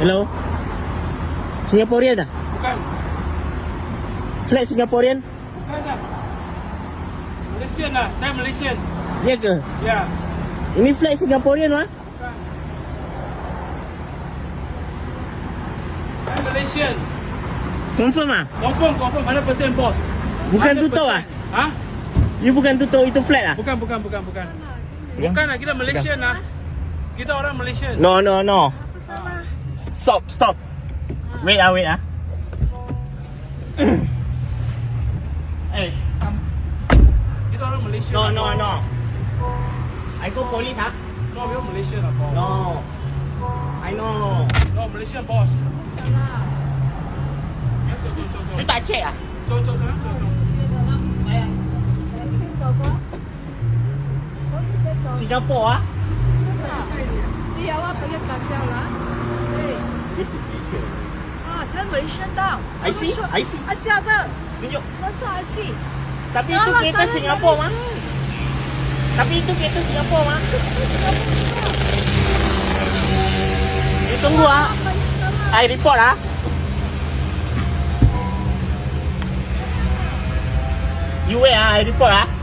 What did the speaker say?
Hello? Singaporean dah? Bukan. Flight Singaporean? Bukan dah. Malaysian lah. Saya Malaysian. Ya ke? Ya. Ini flight Singaporean mah? Bukan. Saya Malaysian. Confirm ah? Confirm, confirm. 100% bos. Bukan 100%. tutup ah? Ha? You bukan tutup itu flight ah? Bukan, bukan, bukan, bukan. Ya? Bukan lah. Kita Malaysian lah. Kita orang Malaysian. No, no, no. Stop, stop. Wait ah, wait ah. hey, come. Kita orang Malaysian. No, lah, no, bos. no. I go police ah? No, we are Malaysian lah, bos. No. I know. No, Malaysian boss. You tak check ah? Jom, jom, jom, jom, jom. Singapore ah? 你有啊，俾一架之后啦。 Saya Malaysian tau. IC? IC? Asia ke? Tunjuk. Masuk IC. Lah, Tapi itu kereta Singapura, Mak. Tapi itu kereta Singapura, Mak. Eh, tunggu, ah. Saya report, ah. You wait, ah. I report, ah.